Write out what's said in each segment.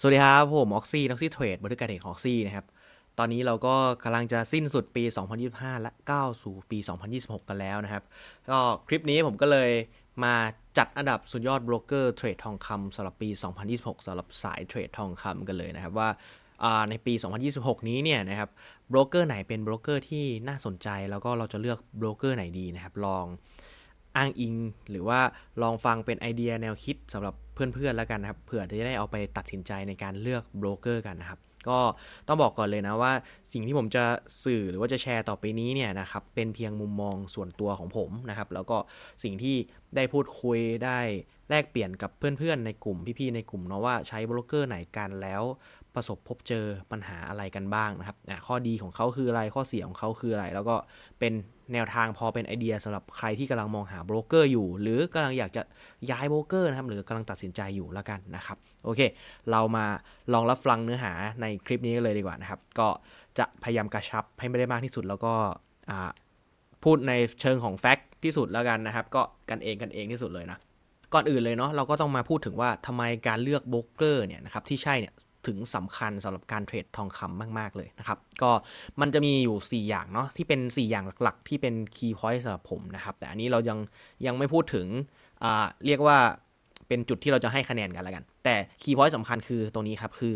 สวัสดีครับ ผมออกซี่นักซี่เทรดบริการเทรดออกซี่นะครับ ตอนนี้เราก็กำลังจะสิ้นสุดปี 2025 และก้าวสู่ปี 2026 กันแล้วนะครับ ก็คลิปนี้ผมก็เลยมาจัดอันดับสุดยอดโบรกเกอร์เทรดทองคำสำหรับปี 2026สำหรับสายเทรดทองคำกันเลยนะครับว่าอ่าในปี 2026 นี้เนี่ยนะครับโบรกเกอร์ไหนเป็นโบรกเกอร์ที่น่าสนใจแล้วก็เราจะเลือกโบรกเกอร์ไหนดีนะครับลองอ้างอิงหรือว่าลองฟังเป็นไอเดียแนวคิดสำหรับ เพื่อนๆแล้วกันนะครับเผื่อจะได้เอาไปตัดสินใจในการเลือกโบรกเกอร์กันนะครับ ก็ต้องบอกก่อนเลยนะว่าสิ่งที่ผมจะสื่อหรือว่าจะแชร์ต่อไปนี้เนี่ยนะครับเป็นเพียงมุมมองส่วนตัวของผมนะครับแล้วก็สิ่งที่ได้พูดคุยได้แลกเปลี่ยนกับเพื่อนๆ ในกลุ่มพี่ๆในกลุ่มเนาะว่าใช้โบรกเกอร์ไหนกันแล้วประสบพบเจอปัญหาอะไรกันบ้างนะครับอะข้อดีของเขาคืออะไรข้อเสียของเขาคืออะไร แล้วก็เป็นแนวทางพอเป็นไอเดียสำหรับใครที่กำลังมองหาโบรกเกอร์อยู่ หรือกำลังอยากจะย้ายโบรกเกอร์นะครับหรือกำลังตัดสินใจอยู่แล้วกันนะครับ โอเค เรามาลองรับฟังเนื้อหาในคลิปนี้กันเลยดีกว่านะครับ ก็จะพยายามกระชับให้ไม่ได้มากที่สุด แล้วก็พูดในเชิงของแฟกต์ที่สุดแล้วกันนะครับ ก็กันเองกันเองที่สุดเลยนะ ก่อนอื่นเลยเนาะเราก็ต้องมาพูดถึงว่าทำไมการเลือกโบรกเกอร์เนี่ยนะครับที่ใช่เนี่ยถึงสำคัญสำหรับการเทรดทองคำมากๆเลยนะครับ ก็มันจะมีอยู่ 4 อย่างเนาะที่เป็น 4 อย่างหลักๆ ที่เป็นคีย์พอยต์สำหรับผมนะครับ แต่อันนี้เรายังยังไม่พูดถึงเรียกว่า เป็นจุดที่เราจะให้คะแนนกันแล้วกัน แต่คีย์พอยต์สำคัญคือตรงนี้ครับคือ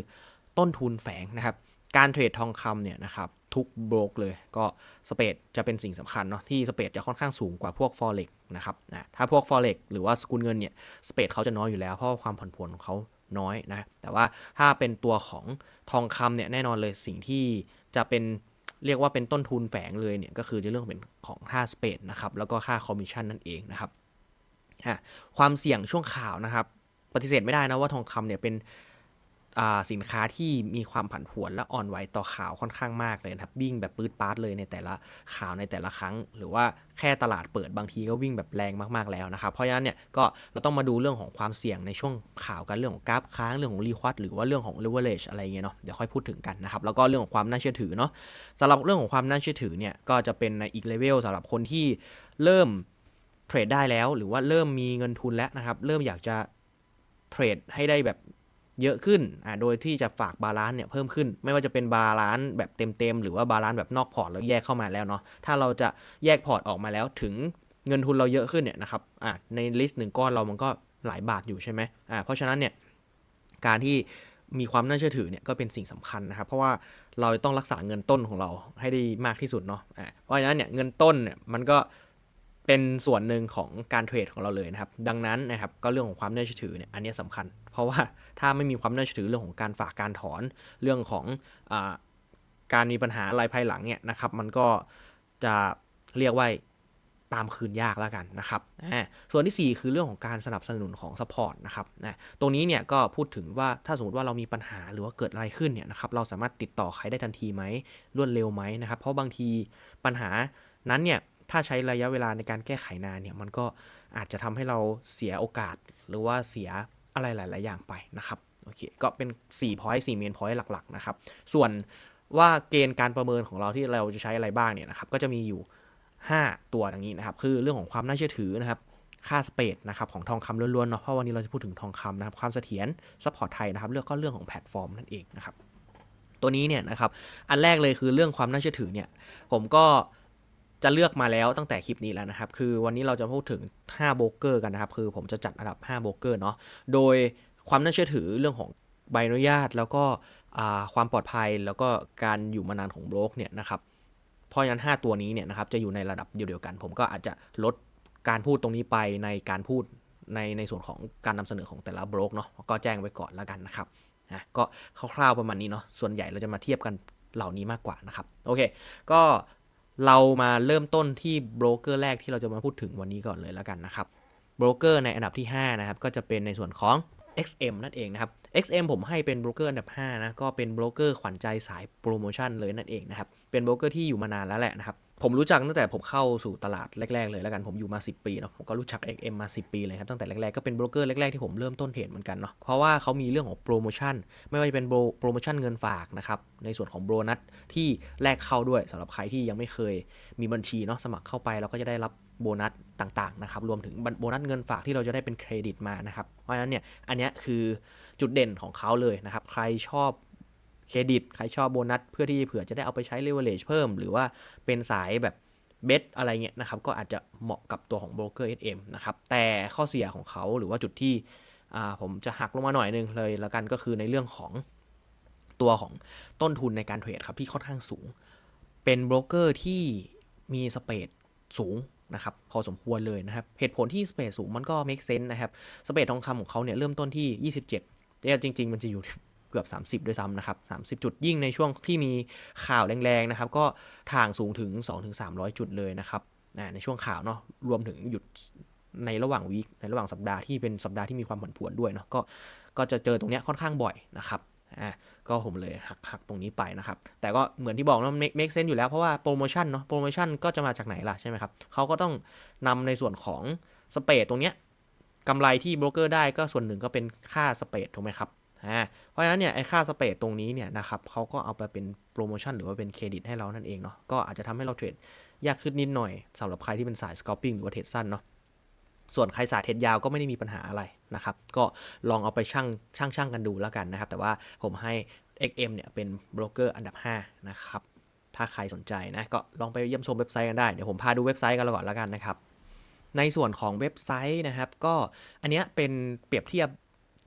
ต้นทุนแฝงนะครับ การเทรดทองคำเนี่ยนะครับทุกโบรกเลยก็สเปดจะเป็นสิ่งสำคัญเนาะที่สเปดจะค่อนข้างสูงกว่าพวก forex นะครับนะถ้าพวก forex หรือว่าสกุลเงินเนี่ยสเปดเขาจะน้อยอยู่แล้วเพราะความผันผวนของเขาน้อยนะแต่ว่าถ้าเป็นตัวของทองคำเนี่ยแน่นอนเลยสิ่งที่จะเป็นเรียกว่าเป็นต้นทุนแฝงเลยเนี่ยก็คือจะเรื่องเป็นของค่าสเปดนะครับแล้วก็ค่าคอมมิชชั่นนั่นเองนะครับ อะความเสี่ยงช่วงข่าวนะครับ ปฏิเสธไม่ได้นะว่าทองคำเนี่ยเป็นสินค้าที่มีความผันผวนและอ่อนไหวต่อข่าวค่อนข้างมากเลยนะครับวิ่งแบบปื๊ดปาร์ตเลยในแต่ละข่าวในแต่ละครั้ง หรือว่าแค่ตลาดเปิดบางทีก็วิ่งแบบแรงมากๆแล้วนะครับเพราะฉะนั้นเนี่ยก็เราต้องมาดูเรื่องของความเสี่ยงในช่วงข่าวกันเรื่องของกราฟค้างเรื่องของรีควอดหรือว่าเรื่องของ leverage อะไรเงี้ยเนาะเดี๋ยวค่อยพูดถึงกันนะครับแล้วก็เรื่องของความน่าเชื่อถือเนาะสำหรับเรื่องของความน่าเชื่อถือเนี่ยก็จะเป็นในอีกเลเวลสำหรับคนที่เริ่ม เทรดได้แล้ว หรือว่าเริ่มมีเงินทุนแล้วนะครับ เริ่มอยากจะเทรดให้ได้แบบเยอะขึ้นอ่าโดยที่จะฝากบาลานซ์เนี่ยเพิ่มขึ้น ไม่ว่าจะเป็นบาลานซ์แบบเต็มๆ หรือว่าบาลานซ์แบบนอกพอร์ตแล้วแยกเข้ามาแล้วเนาะ ถ้าเราจะแยกพอร์ตออกมาแล้วถึงเงินทุนเราเยอะขึ้นเนี่ยนะครับอ่าในลิสต์หนึ่งก้อนเรามันก็หลายบาทอยู่ใช่ไหมอ่าเพราะฉะนั้นเนี่ยการที่มีความน่าเชื่อถือเนี่ยก็เป็นสิ่งสำคัญนะครับ เพราะว่าเราต้องรักษาเงินต้นของเราให้ได้มากที่สุดเนาะอ่าเพราะฉะนั้นเนี่ยเงินต้นเนี่ยมันก็ เป็นส่วนหนึ่งของการเทรดของเราเลยนะครับ ดังนั้นนะครับก็เรื่องของความน่าเชื่อถือเนี่ยอันนี้สำคัญ เพราะว่าถ้าไม่มีความน่าเชื่อถือเรื่องของการฝากการถอนเรื่องของอการมีปัญหาอะไรภายหลังเนี่ยนะครับ มันก็จะเรียกว่าตามคืนยากแล้วกันนะครับ ส่วนที่ 4 คือเรื่องของการสนับสนุนของซัพพอร์ตนะครับนะตรงนี้เนี่ยก็พูดถึงว่าถ้าสมมติว่าเรามีปัญหาหรือว่าเกิดอะไรขึ้นเนี่ยนะครับ เราสามารถติดต่อใครได้ทันทีไหมรวดเร็วไหมนะครับ เพราะบางทีปัญหานั้นเนี่ย ถ้าใช้ระยะเวลาในการแก้ไขนานเนี่ยมันก็อาจจะทำให้เราเสียโอกาส หรือว่าเสียอะไรหลาย ๆ อย่างไปนะครับโอเคก็เป็น4 point 4 main point หลัก ๆ นะครับ ส่วนว่าเกณฑ์การประเมินของเราที่เราจะใช้อะไรบ้างเนี่ยนะครับก็จะมีอยู่ 5 ตัวอย่างนี้นะครับ คือเรื่องของความน่าเชื่อถือนะครับ ค่าสเปดนะครับของทองคำล้วน ๆ เนาะเพราะวันนี้เราจะพูดถึงทองคำนะครับ ความเสถียรซัพพอร์ตไทยนะครับเรื่องก็เรื่องของแพลตฟอร์มนั่นเองนะครับ ตัวนี้เนี่ยนะครับอันแรกเลยคือเรื่องความน่าเชื่อถือเนี่ยผมก็ จะเลือกมาแล้วตั้งแต่คลิปนี้แล้วนะครับ คือวันนี้เราจะพูดถึง 5 โบรกเกอร์กันนะครับ คือผมจะจัดอันดับ 5 โบรกเกอร์เนาะ โดยความน่าเชื่อถือเรื่องของใบอนุญาต แล้วก็ความปลอดภัยแล้วก็การอยู่มานานของโบรกเนี่ยนะครับ เพราะฉะนั้น 5 ตัวนี้เนี่ยนะครับจะอยู่ในระดับเดียวกัน ผมก็อาจจะลดการพูดตรงนี้ไปในการพูดในในส่วนของการนำเสนอของแต่ละโบรกเนาะ ก็แจ้งไว้ก่อนแล้วกันนะครับนะก็คร่าวๆประมาณนี้เนาะ ส่วนใหญ่เราจะมาเทียบกันเหล่านี้มากกว่านะครับ โอเค ก็ เรามาเริ่มต้นที่โบรกเกอร์แรกที่เราจะมาพูดถึงวันนี้ก่อนเลยแล้วกันนะครับโบรกเกอร์ในอันดับที่ 5 นะครับ ก็จะเป็นในส่วนของ XM นั่นเองนะครับ XM ผมให้เป็นโบรกเกอร์อันดับ 5 นะ ก็เป็นโบรกเกอร์ขวัญใจสายโปรโมชั่นเลยนั่นเองนะครับ เป็นโบรกเกอร์ที่อยู่มานานแล้วแหละนะครับผมรู้จักตั้งแต่ผมเข้าสู่ตลาดแรก ๆ เลยแล้วกันผมอยู่มา 10 ปีเนาะผมก็รู้จัก XM มา 10 ปีเลยครับตั้งแต่แรก ๆ ก็เป็นโบรกเกอร์แรก ๆ ที่ผมเริ่มต้นเทรดเหมือนกันเนาะเพราะว่าเขามีเรื่องของโปรโมชั่น ไม่ว่าจะเป็นโปรโมชั่นเงินฝากนะครับในส่วนของโบนัสที่แลกเข้าด้วยสำหรับใครที่ยังไม่เคยมีบัญชีเนาะสมัครเข้าไปเราก็จะได้รับโบนัสต่างๆนะครับรวมถึงโบนัสเงินฝากที่เราจะได้เป็นเครดิตมานะครับเพราะฉะนั้นเนี่ยอันนี้คือจุดเด่นของเขาเลยนะครับใครชอบ เครดิต ใครชอบโบนัส เพื่อที่เผื่อจะได้เอาไปใช้ leverage เพิ่ม หรือว่าเป็นสายแบบเบสอะไรเงี้ยนะครับ ก็อาจจะเหมาะกับตัวของโบรกเกอร์ SM นะครับ แต่ข้อเสียของเขาหรือว่าจุดที่อ่าผมจะหักลงมาหน่อยนึงเลยแล้วกันก็คือในเรื่องของตัวของต้นทุนในการเทรดครับที่ค่อนข้างสูง เป็นโบรกเกอร์ที่มีสเปดสูงนะครับพอสมควรเลยนะครับ เหตุผลที่สเปดสูงมันก็ make sense นะครับ สเปดทองคำของเขาเนี่ยเริ่มต้นที่ 27เนี่ยจริง ๆ มันจะอยู่ เกือบ 30 ด้วยซ้ำนะครับ 30 จุดยิ่งในช่วงที่มีข่าวแรงๆนะครับ ก็ทางสูงถึง 2-300 จุดเลยนะครับในช่วงข่าวเนาะรวมถึงหยุดในระหว่างวีคในระหว่างสัปดาห์ที่เป็นสัปดาห์ที่มีความผันผวนด้วยเนาะก็ก็จะเจอตรงเนี้ยค่อนข้างบ่อยนะครับอ่าก็ผมเลยหักหักตรงนี้ไปนะครับ แต่ก็เหมือนที่บอกเนาะ make make sense อยู่แล้ว เพราะว่าโปรโมชั่นเนาะโปรโมชั่นก็จะมาจากไหนล่ะใช่ไหมครับเขาก็ต้องนำในส่วนของสเปรดตรงเนี้ยกำไรที่โบรกเกอร์ได้ก็ส่วนหนึ่งก็เป็นค่าสเปรดถูกไหมครับ อ่าเพราะฉะนั้นเนี่ยไอ้ค่าสเปรดตรงนี้เนี่ยนะครับเขาก็เอาไปเป็นโปรโมชั่นหรือว่าเป็นเครดิตให้เรานั่นเองเนาะก็อาจจะทำให้เราเทรดยากขึ้นนิดหน่อยสำหรับใครที่เป็นสายสกอปปิ้งหรือว่าเทรดสั้นเนาะส่วนใครสายเทรดยาวก็ไม่ได้มีปัญหาอะไรนะครับก็ลองเอาไปชั่งชั่งชั่งกันดูแล้วกันนะครับ แต่ว่าผมให้ XM เนี่ยเป็นโบรกเกอร์อันดับ 5 นะครับ ถ้าใครสนใจนะ ก็ลองไปเยี่ยมชมเว็บไซต์กันได้ เดี๋ยวผมพาดูเว็บไซต์กันก่อนแล้วกันนะครับ ในส่วนของเว็บไซต์นะครับ ก็อันเนี้ยเป็นเปรียบเทียบ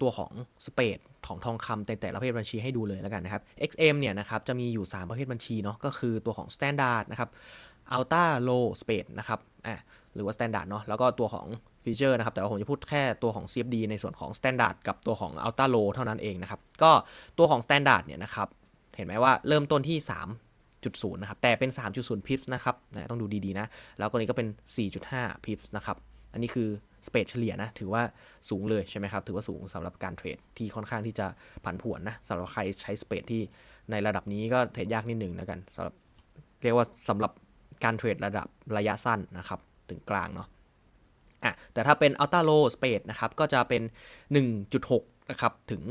ตัวของสเปดของทองคำแต่แต่ละประเภทบัญชีให้ดูเลยแล้วกันนะครับ XM เนี่ยนะครับจะมีอยู่ 3 ประเภทบัญชีเนาะก็คือตัวของ Standard นะครับ Ultra Low Spade นะครับอะหรือว่า Standard เนาะแล้วก็ตัวของฟีเจอร์นะครับแต่ว่าผมจะพูดแค่ตัวของ CFD ในส่วนของ Standard กับตัวของ Ultra Low เท่านั้นเองนะครับ ก็ตัวของ Standard เนี่ยนะครับเห็นไหมว่าเริ่มต้นที่ 3.0 นะครับแต่เป็น 3.0พิปส์นะครับนะต้องดูดีๆนะแล้วก็นี้ก็เป็น 4.5พิปส์นะครับ อันนี้คือสเปดเฉลี่ยนะถือว่าสูงเลยใช่ไหมครับ ถือว่าสูงสำหรับการเทรดที่ค่อนข้างที่จะผันผวนนะสำหรับใครใช้สเปดที่ในระดับนี้ก็เทรดยากนิดหนึ่งนะกันสำหรับเรียกว่าสำหรับการเทรดระดับระยะสั้นนะครับ ถึงกลางเนาะอะแต่ถ้าเป็น Ultra Low Space นะครับ ก็จะเป็น 1.6 นะครับ ถึง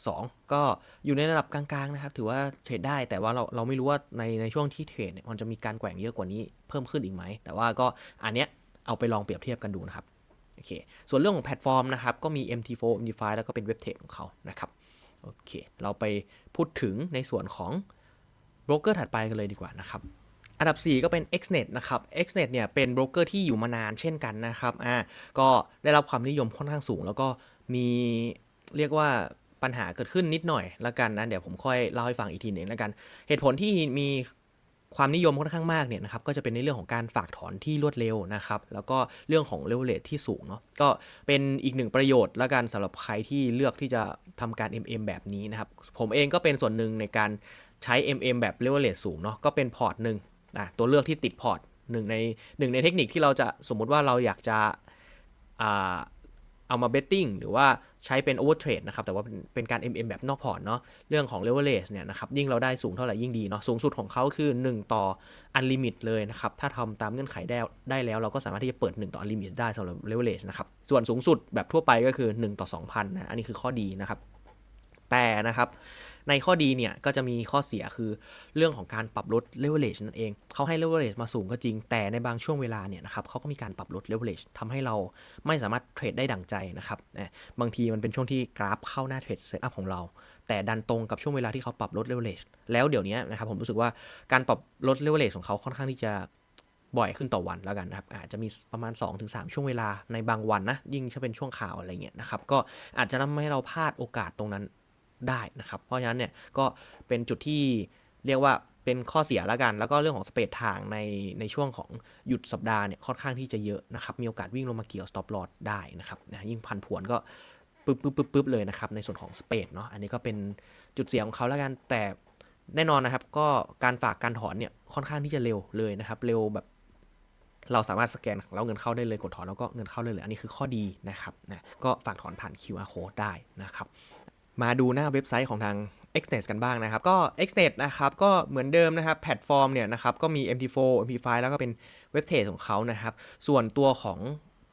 2 ก็อยู่ในระดับกลางๆนะครับ ถือว่าเทรดได้แต่ว่าเราเราไม่รู้ว่าในในช่วงที่เทรดเนี่ยมันจะมีการแกว่งเยอะกว่านี้เพิ่มขึ้นอีกไหม แต่ว่าก็อันเนี้ย เอาไปลองเปรียบเทียบกันดูนะครับโอเคส่วนเรื่องของแพลตฟอร์มนะครับก็มี MT4 MT5 แล้วก็เป็นเว็บเทรดของเขานะครับโอเคเราไปพูดถึงในส่วนของโบรกเกอร์ถัดไปกันเลยดีกว่านะครับอันดับ 4 ก็เป็น Xnet นะครับ Xnet เนี่ยเป็นโบรกเกอร์ที่อยู่มานานเช่นกันนะครับอ่าก็ได้รับความนิยมค่อนข้างสูง แล้วก็มีเรียกว่าปัญหาเกิดขึ้นนิดหน่อยล้วกันนะ เดี๋ยวผมค่อยเล่าให้ฟังอีกทีหนึ่งล้วกัน เหตุผลที่มี ความนิยมค่อนข้างมากเนี่ยนะครับก็จะเป็นในเรื่องของการฝากถอนที่รวดเร็วนะครับแล้วก็เรื่องของเลเวลเลทที่สูงเนาะก็เป็นอีกหนึ่งประโยชน์แล้วกันสำหรับใครที่เลือกที่จะทำการ MM แบบนี้นะครับผมเองก็เป็นส่วนหนึ่งในการใช้ MM แบบเลเวลเลทสูงเนาะก็เป็นพอร์ตหนึ่งอะตัวเลือกที่ติดพอร์ตหนึ่งในหนึ่งในเทคนิคที่เราจะสมมุติว่าเราอยากจะ เอามาเบตติ้งหรือว่าใช้เป็นโอเวอร์เทรดนะครับ แต่ว่าเป็นการ MM แบบนอกพอร์ตเนาะเรื่องของ leverage เนี่ยนะครับ ยิ่งเราได้สูงเท่าไหร่ยิ่งดีเนาะสูงสุดของเขาคือ 1 ต่อ unlimit เลยนะครับ ถ้าทำตามเงื่อนไขได้ได้แล้ว เราก็สามารถที่จะเปิด 1 ต่อ unlimit ได้สำหรับ leverage นะครับ ส่วนสูงสุดแบบทั่วไปก็คือ 1 ต่อ 2,000นะอันนี้คือข้อดีนะครับ แต่นะครับ ในข้อดีเนี่ยก็จะมีข้อเสียคือเรื่องของการปรับลด leverage นั่นเองเขาให้ leverage มาสูงก็จริง แต่ในบางช่วงเวลาเนี่ยนะครับเขาก็มีการปรับลด leverage ทำให้เราไม่สามารถเทรดได้ดั่งใจนะครับนะบางทีมันเป็นช่วงที่กราฟเข้าหน้าเทรดเซตอัพของเรา แต่ดันตรงกับช่วงเวลาที่เขาปรับลด leverage แล้วเดี๋ยวนี้นะครับผมรู้สึกว่าการปรับลด leverage ของเขาค่อนข้างที่จะบ่อยขึ้นต่อวันแล้วกันนะครับ อาจจะมีประมาณ 2-3 ช่วงเวลาในบางวันนะ ยิ่งถ้าเป็นช่วงข่าวอะไรเงี้ยนะครับ ก็อาจจะทำให้เราพลาดโอกาสตรงนั้น ได้นะครับ เพราะฉะนั้นเนี่ยก็เป็นจุดที่เรียกว่าเป็นข้อเสียแล้วกัน แล้วก็เรื่องของสเปดทางในในช่วงของหยุดสัปดาห์เนี่ยค่อนข้างที่จะเยอะนะครับ มีโอกาสวิ่งลงมาเกี่ยว stop loss ได้นะครับนะยิ่งพันผวนก็ปึ๊บปึ๊บปึ๊บปึ๊บเลยนะครับ ในส่วนของสเปดเนาะ อันนี้ก็เป็นจุดเสียของเขาแล้วกัน แต่แน่นอนนะครับ ก็การฝากการถอนเนี่ยค่อนข้างที่จะเร็วเลยนะครับ เร็วแบบเราสามารถสแกนแล้วเงินเข้าได้เลยกดถอนแล้วก็เงินเข้าได้เลย อันนี้คือข้อดีนะครับนะก็ฝากถอนผ่าน QR code ได้นะครับ มาดูหน้าเว็บไซต์ของทาง Xnet กันบ้างนะครับ ก็ Xnet นะครับก็เหมือนเดิมนะครับแพลตฟอร์มเนี่ยนะครับก็มี MT4 MP5 แล้วก็เป็นเว็บเทรดของเขานะครับ ส่วนตัวของ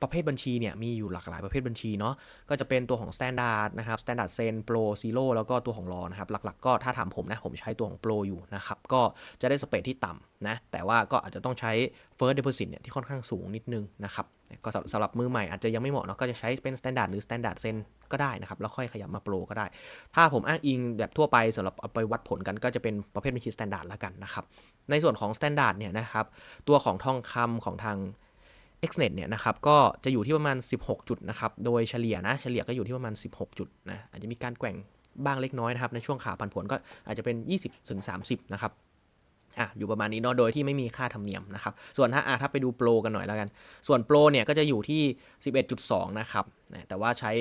ประเภทบัญชีเนี่ยมีอยู่หลากหลายประเภทบัญชีเนาะก็จะเป็นตัวของ Standard นะครับ Standard Sen Pro Zero แล้วก็ตัวของรอนะครับ หลักๆ ก็ถ้าถามผมนะผมใช้ตัวของ Pro อยู่นะครับ ก็จะได้สเปรดที่ต่ำนะ แต่ว่าก็อาจจะต้องใช้ First Deposit เนี่ยที่ค่อนข้างสูงนิดนึงนะครับก็สำหรับมือใหม่อาจจะยังไม่เหมาะเนาะก็จะใช้เป็น Standard หรือ Standard Sen ก็ได้นะครับ แล้วค่อยขยับมา Pro ก็ได้ ถ้าผมอ้างอิงแบบทั่วไปสำหรับเอาไปวัดผลกันก็จะเป็นประเภทบัญชี Standard แล้วกันนะครับในส่วนของ Standard เนี่ยนะครับตัวของทองคำของทาง Xnet เนี่ยนะครับก็จะอยู่ที่ประมาณ 16 จุดนะครับโดยเฉลี่ยนะเฉลี่ยก็อยู่ที่ประมาณ 16 จุดนะอาจจะมีการแกว่งบ้างเล็กน้อยนะครับในช่วงขาผันผวนก็อาจจะเป็น 20ถึง30 นะครับอะอยู่ประมาณนี้เนาะโดยที่ไม่มีค่าธรรมเนียมนะครับส่วนถ้าอะถ้าไปดูโปรกันหน่อยแล้วกัน ส่วนโปรเนี่ยก็จะอยู่ที่ 11.2 นะครับแต่ว่าใช้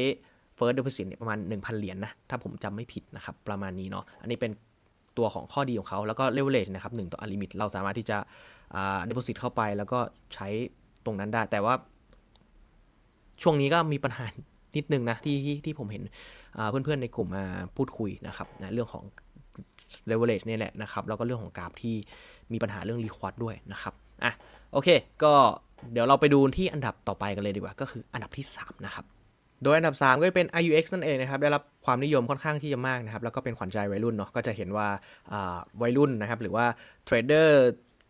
First Deposit เนี่ยประมาณ 1,000 เหรียญนะถ้าผมจำไม่ผิดนะครับประมาณนี้เนาะอันนี้เป็นตัวของข้อดีของเขาแล้วก็ leverage นะครับ1ต่อ unlimit เราสามารถที่จะอ่า deposit เข้าไปแล้วก็ใช้ ตรงนั้นได้ แต่ว่า ช่วงนี้ก็มีปัญหานิดนึงนะที่ที่ที่ผมเห็นเพื่อนๆในกลุ่มมาพูดคุยนะครับนะเรื่องของ leverage เนี่ยแหละนะครับ แล้วก็เรื่องของกราฟที่มีปัญหาเรื่อง record ด้วยนะครับอะโอเค ก็เดี๋ยวเราไปดูที่อันดับต่อไปกันเลยดีกว่า ก็คืออันดับที่ 3 นะครับ โดยอันดับ 3 ก็จะเป็น IUX นั่นเองนะครับ ได้รับความนิยมค่อนข้างที่จะมากนะครับ แล้วก็เป็นขวัญใจวัยรุ่นเนาะ ก็จะเห็นว่าวัยรุ่นนะครับ หรือว่าเทรดเดอร์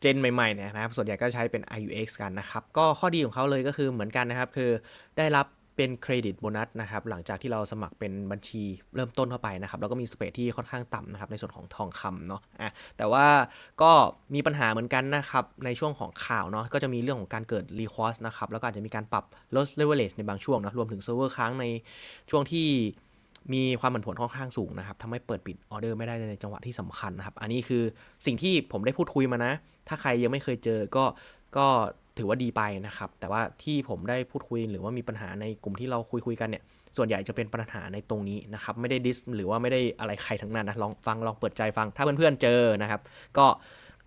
จนใหม่ๆนะครับ ส่วนใหญ่ก็ใช้เป็น IUX กันนะครับ ก็ข้อดีของเขาเลยก็คือเหมือนกันนะครับ คือได้รับเป็นเครดิตโบนัสนะครับ หลังจากที่เราสมัครเป็นบัญชีเริ่มต้นเข้าไปนะครับ แล้วก็มีสเปรดที่ค่อนข้างต่ำนะครับ ในส่วนของทองคำเนาะอะแต่ว่าก็มีปัญหาเหมือนกันนะครับ ในช่วงของข่าวเนาะก็จะมีเรื่องของการเกิดรีคอสนะครับ แล้วก็อาจจะมีการปรับลดเลเวลเลในบางช่วงนะรวมถึงเซิร์ฟเวอร์ค้างในช่วงที่ มีความผันผวนค่อนข้างสูงนะครับทำให้เปิดปิดออเดอร์ไม่ได้ในจังหวะที่สำคัญนะครับ อันนี้คือสิ่งที่ผมได้พูดคุยมานะ ถ้าใครยังไม่เคยเจอก็ก็ถือว่าดีไปนะครับ แต่ว่าที่ผมได้พูดคุยหรือว่ามีปัญหาในกลุ่มที่เราคุยคุยกันเนี่ย ส่วนใหญ่จะเป็นปัญหาในตรงนี้นะครับ ไม่ได้ดิสหรือว่าไม่ได้อะไรใครทั้งนั้นนะลองฟังลองเปิดใจฟัง ถ้าเพื่อนๆเจอนะครับ ก็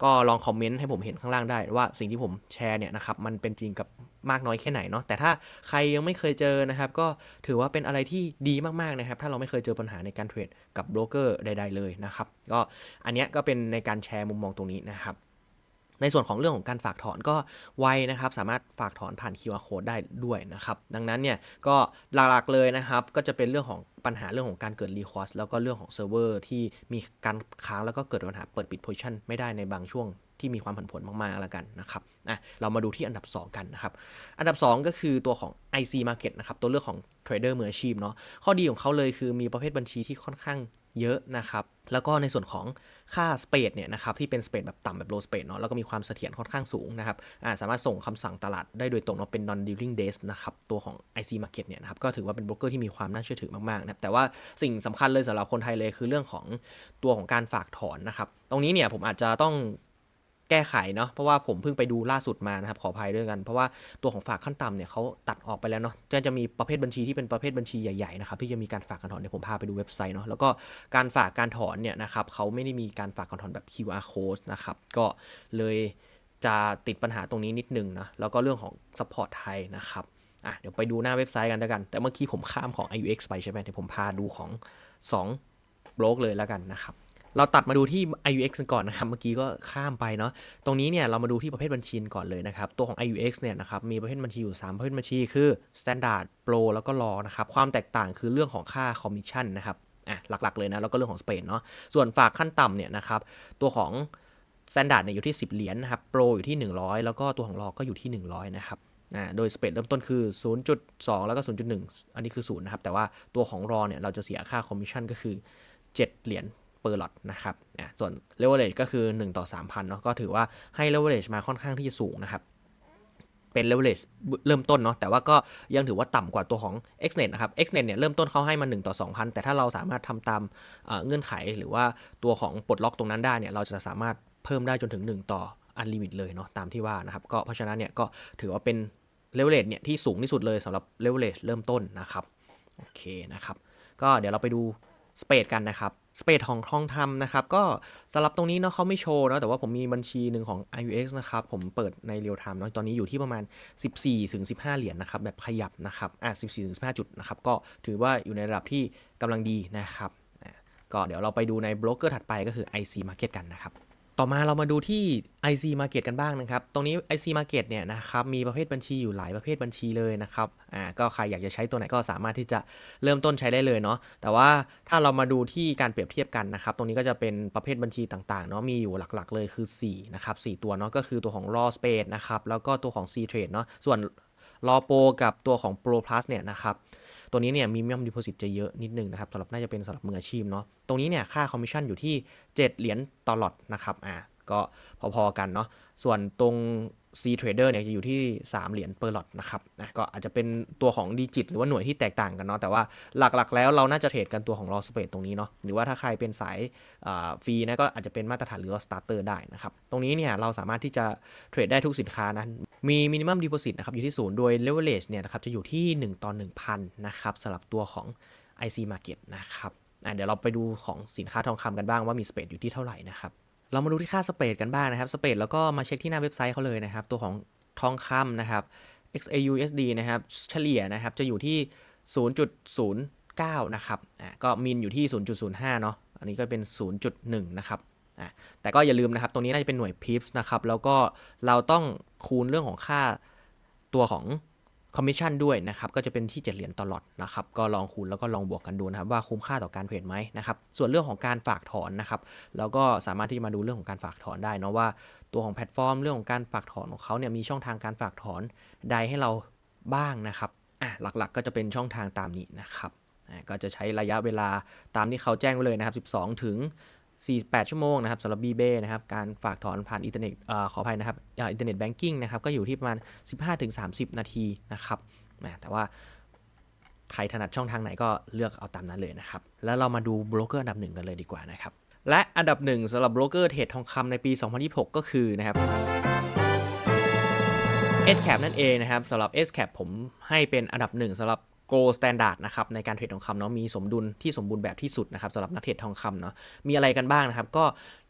ก็ลองคอมเมนต์ให้ผมเห็นข้างล่างได้ว่าสิ่งที่ผมแชร์เนี่ยนะครับมันเป็นจริงกับ มากน้อยแค่ไหนเนาะแต่ถ้าใครยังไม่เคยเจอนะครับ ก็ถือว่าเป็นอะไรที่ดีมากๆนะครับ ถ้าเราไม่เคยเจอปัญหาในการเทรดกับโบรกเกอร์ใด ๆ เลยนะครับ ก็อันเนี้ยก็เป็นในการแชร์มุมมองตรงนี้นะครับในส่วนของเรื่องของการฝากถอนก็ไวนะครับ สามารถฝากถอนผ่าน QR code ได้ด้วยนะครับ ดังนั้นเนี่ยก็หลักๆเลยนะครับ ก็จะเป็นเรื่องของปัญหาเรื่องของการเกิด request แล้วก็เรื่องของเซิร์ฟเวอร์ที่มีการค้างแล้วก็เกิดปัญหาเปิดปิด position ไม่ได้ในบางช่วง ที่มีความผันผวนมากๆแล้วกันนะครับอะเรามาดูที่อันดับ 2 กันนะครับ อันดับ 2 ก็คือตัวของ IC Market นะครับ ตัวเลือกของเทรดเดอร์มืออาชีพเนาะข้อดีของเขาเลยคือมีประเภทบัญชีที่ค่อนข้างเยอะนะครับ แล้วก็ในส่วนของค่าสเปดเนี่ยนะครับที่เป็นสเปดแบบต่ำแบบ low spread เนาะแล้วก็มีความเสถียรค่อนข้างสูงนะครับอ่าสามารถส่งคำสั่งตลาดได้โดยตรงเนาะเป็น non dealing days นะครับ ตัวของ IC Market เนี่ยนะครับก็ถือว่าเป็นโบรกเกอร์ที่มีความน่าเชื่อถือมากๆนะครับแต่ว่าสิ่งสำคัญเลยสำหรับคนไทยเลยคือเรื่องของตัวของการฝากถอนนะครับ ตรงนี้เนี่ยผมอาจจะต้อง แก้ไขเนาะเพราะว่าผมเพิ่งไปดูล่าสุดมานะครับขออภัยด้วยกัน เพราะว่าตัวของฝากขั้นต่ำเนี่ยเขาตัดออกไปแล้วเนาะจะจะมีประเภทบัญชีที่เป็นประเภทบัญชีใหญ่ๆนะครับที่จะมีการฝากการถอนเดี๋ยวผมพาไปดูเว็บไซต์เนาะแล้วก็การฝากการถอนเนี่ยนะครับเขาไม่ได้มีการฝากการถอนแบบ QR code นะครับก็เลยจะติดปัญหาตรงนี้นิดนึงนะแล้วก็เรื่องของ support ไทยนะครับอะเดี๋ยวไปดูหน้าเว็บไซต์กันแล้วกัน แต่เมื่อกี้ผมข้ามของ IUX ไปใช่ไหมเดี๋ยวผมพาดูของ2บล็อกเลยแล้วกันนะครับ เราตัดมาดูที่ IUX กันก่อนนะครับ เมื่อกี้ก็ข้ามไปเนาะ ตรงนี้เนี่ยเรามาดูที่ประเภทบัญชีก่อนเลยนะครับ ตัวของ IUX เนี่ยนะครับมีประเภทบัญชีอยู่ 3 ประเภทบัญชีคือ Standard Pro แล้วก็ Raw นะครับ ความแตกต่างคือเรื่องของค่าคอมมิชชั่นนะครับ อะหลักๆเลยนะ แล้วก็เรื่องของสเปนเนาะ ส่วนฝากขั้นต่ำเนี่ยนะครับตัวของ Standard เนี่ยอยู่ที่ 10 เหรียญนะครับ Pro อยู่ที่ 100 แล้วก็ตัวของ Raw ก็อยู่ที่ 100 นะครับอ่าโดยสเปดเริ่มต้นคือ 0.2 แล้วก็ 0.1 อันนี้คือ 0 นะครับ แต่ว่าตัวของ Raw เนี่ยเราจะเสียค่าคอมมิชชั่นก็คือ 7 เหรียญ เปอร์ลอตนะครับอะส่วน leverage ก็คือ 1 ต่อ 3,000เนาะก็ถือว่าให้ leverage มาค่อนข้างที่จะสูงนะครับ เป็น leverage เริ่มต้นเนาะแต่ว่าก็ยังถือว่าต่ำกว่าตัวของ Xnet นะครับ Xnet เนี่ยเริ่มต้นเขาให้มา 1 ต่อ 2,000 แต่ถ้าเราสามารถทำตามเงื่อนไขหรือว่าตัวของปลดล็อกตรงนั้นได้เนี่ยเราจะสามารถเพิ่มได้จนถึง 1 ต่อ unlimit เลยเนาะตามที่ว่านะครับก็เพราะฉะนั้นเนี่ยก็ถือว่าเป็น leverage เนี่ยที่สูงที่สุดเลยสำหรับ leverage เริ่มต้นนะครับ โอเคนะครับ ก็เดี๋ยวเราไปดู สเปดกันนะครับสเปดของทองคำนะครับ ก็สำหรับตรงนี้เนาะเขาไม่โชว์นะแต่ว่าผมมีบัญชีหนึ่งของ IUX นะครับ ผมเปิดในเรียลไทม์เนาะตอนนี้อยู่ที่ประมาณ 14ถึง15 เหรียญนะครับ แบบขยับนะครับอะ14ถึง15 จุดนะครับ ก็ถือว่าอยู่ในระดับที่กำลังดีนะครับก็เดี๋ยวเราไปดูในโบรกเกอร์ถัดไปก็คือ IC Market กันนะครับ ต่อมาเรามาดูที่ IC Market กันบ้างนะครับ ตรงนี้ IC Market เนี่ยนะครับมีประเภทบัญชีอยู่หลายประเภทบัญชีเลยนะครับ อ่าก็ใครอยากจะใช้ตัวไหนก็สามารถที่จะเริ่มต้นใช้ได้เลยเนาะ แต่ว่าถ้าเรามาดูที่การเปรียบเทียบกันนะครับ ตรงนี้ก็จะเป็นประเภทบัญชีต่างๆเนาะมีอยู่หลักๆเลยคือ4นะครับ4ตัวเนาะก็คือตัวของ Raw Space นะครับแล้วก็ตัวของ C Trade เนาะ ส่วน Raw Pro กับตัวของ Pro Plus เนี่ยนะครับ ตัวนี้เนี่ยมีมินิมัมดิโพซิตจะเยอะนิดนึงนะครับสำหรับน่าจะเป็นสำหรับมืออาชีพเนาะตรงนี้เนี่ยค่าคอมมิชชั่นอยู่ที่ 7 เหรียญต่อหลอดนะครับอ่าก็พอๆกันเนาะส่วนตรง C Trader เนี่ยจะอยู่ที่ 3 เหรียญเปอร์ลอตนะครับนะก็อาจจะเป็นตัวของดิจิต หรือว่าหน่วยที่แตกต่างกันเนาะแต่ว่าหลักๆ แล้วเราน่าจะเทรดกันตัวของ Raw Space ตรงนี้เนาะหรือว่าถ้าใครเป็นสายฟรีนะก็อาจจะเป็นมาตรฐานหรือว่า Starter ได้นะครับ ตรงนี้เนี่ยเราสามารถที่จะเทรดได้ทุกสินค้านะมีมินิมัมดิโพซิตนะครับอยู่ที่ศูนย์โดย leverage เนี่ยนะครับจะอยู่ที่ 1ต่อ1,000นะครับสำหรับตัวของ IC Market นะครับอะเดี๋ยวเราไปดูของสินค้าทองคำกันบ้างว่ามีสเปดอยู่ที่เท่าไหร่นะครับ เรามาดูที่ค่าสเปรดกันบ้างนะครับสเปรดแล้วก็มาเช็คที่หน้าเว็บไซต์เขาเลยนะครับ ตัวของทองคำนะครับ XAUSD นะครับ เฉลี่ยนะครับ จะอยู่ที่ 0.09 นะครับอะก็มินอยู่ที่ 0.05 เนาะอันนี้ก็เป็น 0.1 นะครับอะแต่ก็อย่าลืมนะครับ ตรงนี้น่าจะเป็นหน่วย pips นะครับ แล้วก็เราต้องคูณเรื่องของค่าตัวของ คอมมิชชั่นด้วยนะครับก็จะเป็นที่ 7 เหรียญต่อหลอดนะครับก็ลองคูณแล้วก็ลองบวกกันดูนะครับว่าคุ้มค่าต่อการเทรดไหมนะครับส่วนเรื่องของการฝากถอนนะครับเราก็สามารถที่จะมาดูเรื่องของการฝากถอนได้นะว่าตัวของแพลตฟอร์มเรื่องของการฝากถอนของเขาเนี่ยมีช่องทางการฝากถอนใดให้เราบ้างนะครับอะหลักๆ ก็จะเป็นช่องทางตามนี้นะครับก็จะใช้ระยะเวลาตามที่เขาแจ้งไว้เลยนะครับ 12 ถึง 48 ชั่วโมงนะครับสำหรับ b ีเบนะครับการฝากถอนผ่านอินเทอร์เน็ตขออภัยนะครับอินเทอร์เน็ตแบงกิ้งนะครับก็อยู่ที่ประมาณ 15-30 นาทีนะครับแหมแต่ว่าใครถนัดช่องทางไหนก็เลือกเอาตามนั้นเลยนะครับ แล้วเรามาดูโบรกเกอร์อันดับหนึ่งกันเลยดีกว่านะครับ และอันดับหนึ่งสำหรับโบรกเกอร์เทรดทองคำในปี 2026 ก็คือนะครับ S cap นั่นเองนะครับสำหรับ S cap ผมให้เป็นอันดับหนึ่งสำหรับ โกลสแตนดาร์ดนะครับในการเทรดทองคำเนาะมีสมดุลที่สมบูรณ์แบบที่สุดนะครับสำหรับนักเทรดทองคำเนาะมีอะไรกันบ้างนะครับ ก็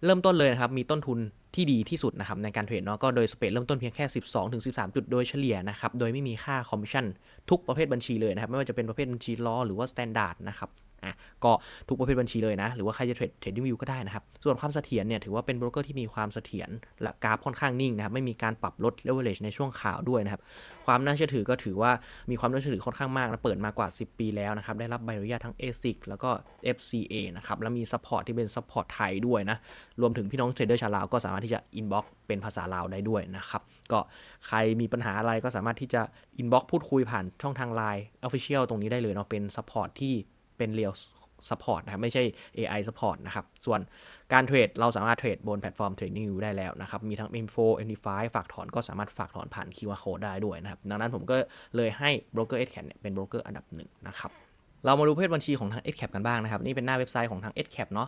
เริ่มต้นเลยนะครับมีต้นทุนที่ดีที่สุดนะครับในการเทรดเนาะก็โดยสเปรดเริ่มต้นเพียงแค่ 12-13 จุดโดยเฉลี่ยนะครับโดยไม่มีค่าคอมมิชชั่นทุกประเภทบัญชีเลยนะครับไม่ว่าจะเป็นประเภทบัญชีล้อหรือว่าสแตนดาร์ดนะครับ อะก็ทุกประเภทบัญชีเลยนะ หรือว่าใครจะเทรดเทรดดิ้งวิวก็ได้นะครับ ส่วนความเสถียรเนี่ยถือว่าเป็นโบรกเกอร์ที่มีความเสถียรและกราฟค่อนข้างนิ่งนะครับ ไม่มีการปรับลด leverage ในช่วงข่าวด้วยนะครับ ความน่าเชื่อถือก็ถือว่ามีความน่าเชื่อถือค่อนข้างมากนะเปิดมากว่า 10 ปีแล้วนะครับ ได้รับใบอนุญาตทั้ง ASIC แล้วก็ FCA นะครับ แล้วมี support ที่เป็น support ไทยด้วยนะ รวมถึงพี่น้องเทรดเดอร์ชาวลาวก็สามารถที่จะ inbox เป็นภาษาลาวได้ด้วยนะครับ ก็ใครมีปัญหาอะไรก็สามารถที่จะ inbox พูดคุยผ่านช่องทาง Line Official ตรงนี้ได้เลยเนาะเป็น support ที่ เป็นเรียล support นะครับไม่ใช่ AI support นะครับ ส่วนการเทรดเราสามารถเทรดบนแพลตฟอร์มเทรดนิวได้แล้วนะครับ มีทั้ง M4 MD5 ฝากถอนก็สามารถฝากถอนผ่าน QR code ได้ด้วยนะครับ ดังนั้นผมก็เลยให้ broker s c a n เนี่ยเป็น broker อันดับหนึ่งนะครับ เรามาดูประเภทบัญชีของทาง SCAP กันบ้างนะครับนี่เป็นหน้าเว็บไซต์ของทาง SCAP เนาะ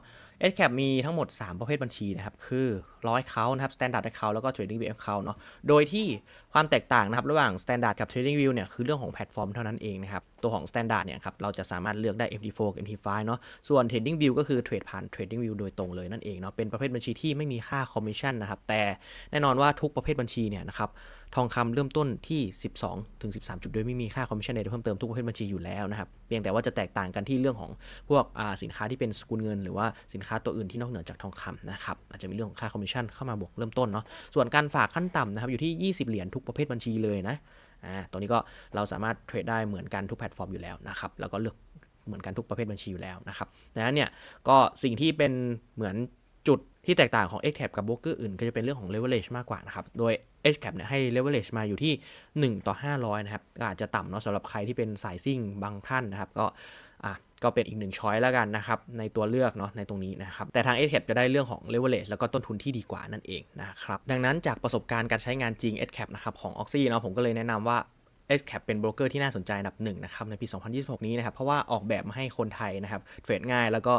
SCAP มีทั้งหมด 3 ประเภทบัญชีนะครับคือร้อยเขานะครับ Standard Account แล้วก็ Trading View Account เนาะโดยที่ความแตกต่างนะครับระหว่าง Standard กับ Trading View เนี่ยคือเรื่องของแพลตฟอร์มเท่านั้นเองนะครับตัวของ Standard เนี่ยครับเราจะสามารถเลือกได้ MT4 กับ MT5 เนาะส่วน Trading View ก็คือเทรดผ่าน Trading View โดยตรงเลยนั่นเองเนาะเป็นประเภทบัญชีที่ไม่มีค่าคอมมิชชั่นนะครับแต่แน่นอนว่าทุกประเภทบัญชีเนี่ยนะครับ ทองคำเริ่มต้นที่ 12 ถึง 13 จุดโดยไม่มีค่าคอมมิชชั่นใดเพิ่มเติมทุกประเภทบัญชีอยู่แล้วนะครับ เพียงแต่ว่าจะแตกต่างกันที่เรื่องของพวกสินค้าที่เป็นสกุลเงิน หรือว่าสินค้าตัวอื่นที่นอกเหนือจากทองคำนะครับอาจจะมีเรื่องของค่าคอมมิชชั่นเข้ามาบวกเริ่มต้นเนาะส่วนการฝากขั้นต่ำนะครับอยู่ที่ 20 เหรียญทุกประเภทบัญชีเลยนะอ่าตัวนี้ก็เราสามารถเทรดได้เหมือนกันทุกแพลตฟอร์มอยู่แล้วนะครับแล้วก็เลือกเหมือนกันทุกประเภทบัญชีอยู่แล้วนะครับดังนั้นเนี่ยก็สิ่งที่เป็นเหมือนจุดที่แตกต่างของ XCAP กับ broker อื่นก็จะเป็นเรื่องของ leverage มากกว่านะครับ โดย XCAP เนี่ยให้ leverage มาอยู่ที่ 1 ต่อ 500 นะครับก็อาจจะต่ำเนาะสำหรับใครที่เป็นสายซิ่งบางท่านนะครับ ก็อะก็เป็นอีกหนึ่งช้อยแล้วกันนะครับ ในตัวเลือกเนาะในตรงนี้นะครับ แต่ทาง XCAP จะได้เรื่องของ leverage แล้วก็ต้นทุนที่ดีกว่านั่นเองนะครับ ดังนั้นจากประสบการณ์การใช้งานจริง XCAP นะครับของ Oxy เนาะผมก็เลยแนะนำว่า SCAP เป็นโบรกเกอร์ที่น่าสนใจอันดับหนึ่งนะครับในปี 2026 นี้นะครับ เพราะว่าออกแบบมาให้คนไทยนะครับ เทรดง่ายแล้วก็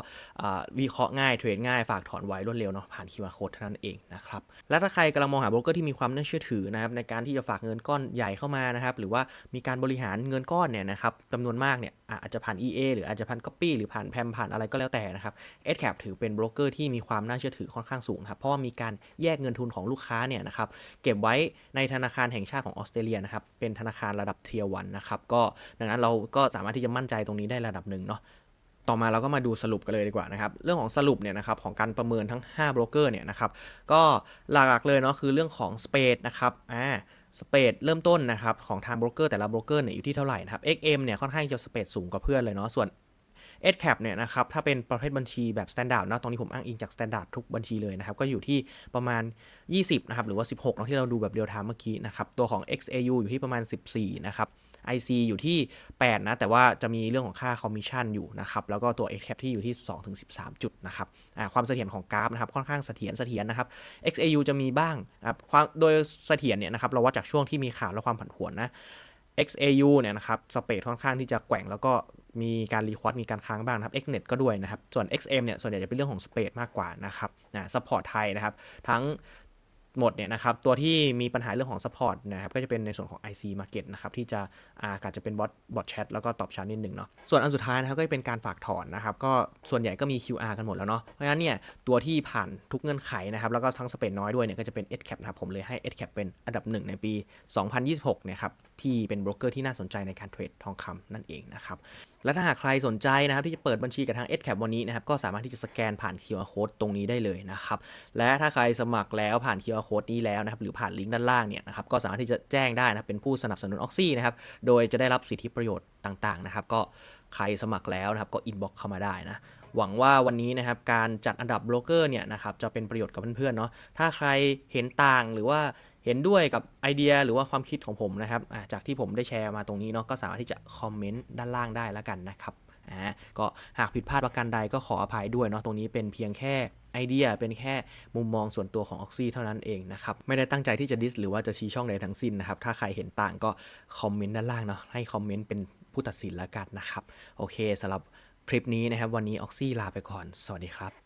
วิเคราะห์ง่ายเทรดง่ายฝากถอนไวรวดเร็วเนาะผ่าน QR code เท่านั้นเองนะครับ และถ้าใครกำลังมองหาโบรกเกอร์ที่มีความน่าเชื่อถือนะครับในการที่จะฝากเงินก้อนใหญ่เข้ามานะครับหรือว่ามีการบริหารเงินก้อนเนี่ยนะครับจำนวนมากเนี่ยอะอาจจะผ่าน EA หรืออาจจะผ่าน Copy หรือผ่านแพมผ่านอะไรก็แล้วแต่นะครับ SCAP ถือเป็นโบรกเกอร์ที่มีความน่าเชื่อถือค่อนข้างสูงครับเพราะว่ามีการแยกเงินทุนของลูกค้าเนี่ยนะครับเก็บไว้ในธนาคารแห่งชาติของออสเตรเลียนะครับเป็นธนาคารระดับเทียวันนะครับก็ดังนั้นเราก็สามารถที่จะมั่นใจตรงนี้ได้ระดับหนึ่งเนาะต่อมาเราก็มาดูสรุปกันเลยดีกว่านะครับ เรื่องของสรุปเนี่ยนะครับของการประเมินทั้ง5โบรกเกอร์เนี่ยนะครับก็หลักๆเลยเนาะคือเรื่องของสเปดนะครับอ่าสเปดเริ่มต้นนะครับของทางโบรกเกอร์แต่ละโบรกเกอร์เนี่ยอยู่ที่เท่าไหร่นะครับ XM เนี่ยค่อนข้างจะสเปดสูงกว่าเพื่อนเลยเนาะส่วน s c a p เนี่ยนะครับถ้าเป็นประเภทบัญชีแบบ standard นะตรงนี้ผมอ้างอิงจาก standard ทุกบัญชีเลยนะครับ ก็อยู่ที่ประมาณ 20 นะครับ หรือว่า 16เนาะที่เราดูแบบเรียลไทม์เมื่อกี้นะครับ ตัวของ XAU อยู่ที่ประมาณ 14 นะครับ IC อยู่ที่ 8 นะ แต่ว่าจะมีเรื่องของค่าคอมมิชชั่นอยู่นะครับ แล้วก็ตัว XCAP ที่อยู่ที่2-13 จุดนะครับความเสถียรของกราฟนะครับ ค่อนข้างเสถียรเสถียรนะครับ XAU จะมีบ้างนะครับความโดยเสถียรเนี่ยนะครับ เราวัดจากช่วงที่มีข่าวและความผันผวนนะ XAU เนี่ยนะครับ สเปดค่อนข้างที่จะแกว่งแล้วก็ มีการรีควอดมีการค้างบ้างนะครับ XNet ก็ด้วยนะครับ ส่วน XM เนี่ยส่วนใหญ่จะเป็นเรื่องของสเปดมากกว่านะครับนะซัพพอร์ตไทยนะครับ ทั้งหมดเนี่ยนะครับตัวที่มีปัญหาเรื่องของ support นะครับก็จะเป็นในส่วนของ IC Market นะครับที่จะอาอาจจะเป็นบอทบอทแชทแล้วก็ตอบชาร์นิดหนึ่งเนาะส่วนอันสุดท้ายนะครับก็จะเป็นการฝากถอนนะครับก็ส่วนใหญ่ก็มี QR กันหมดแล้วเนาะเพราะฉะนั้นเนี่ยตัวที่ผ่านทุกเงื่อนไขนะครับแล้วก็ทั้งสเปนน้อยด้วยเนี่ยก็จะเป็น SCAP นะครับผมเลยให้ SCAP เป็นอันดับหนึ่งในปี 2026นี่ยครับที่เป็นโบรกเกอร์ที่น่าสนใจในการเทรดทองคำนั่นเองนะครับ และถ้าหากใครสนใจนะครับที่จะเปิดบัญชีกับทาง s c a p วันนี้นะครับก็สามารถที่จะสแกนผ่าน QR code ตรงนี้ได้เลยนะครับและถ้าใครสมัครแล้วผ่าน QR code นี้แล้วนะครับหรือผ่านลิงก์ด้านล่างเนี่ยนะครับก็สามารถที่จะแจ้งได้นะเป็นผู้สนับสนุนออกซี่นะครับโดยจะได้รับสิทธิประโยชน์ต่างๆนะครับก็ใครสมัครแล้วนะครับก็อินบ็อกซ์เข้ามาได้นะหวังว่าวันนี้นะครับการจัดอันดับโบรกเกอร์เนี่ยนะครับจะเป็นประโยชน์กับเพื่อนๆเนาะถ้าใครเห็นต่างหรือว่า เห็นด้วยกับไอเดียหรือว่าความคิดของผมนะครับจากที่ผมได้แชร์มาตรงนี้เนาะก็สามารถที่จะคอมเมนต์ด้านล่างได้แล้วกันนะครับอ่าก็หากผิดพลาดประการใดก็ขออภัยด้วยเนาะตรงนี้เป็นเพียงแค่ไอเดียเป็นแค่มุมมองส่วนตัวของออกซี่เท่านั้นเองนะครับ ไม่ได้ตั้งใจที่จะดิสหรือว่าจะชี้ช่องใดทั้งสิ้นนะครับ ถ้าใครเห็นต่างก็คอมเมนต์ด้านล่างเนาะให้คอมเมนต์เป็นผู้ตัดสินแล้วกันนะครับ โอเคสำหรับคลิปนี้นะครับ วันนี้ออกซี่ลาไปก่อน สวัสดีครับ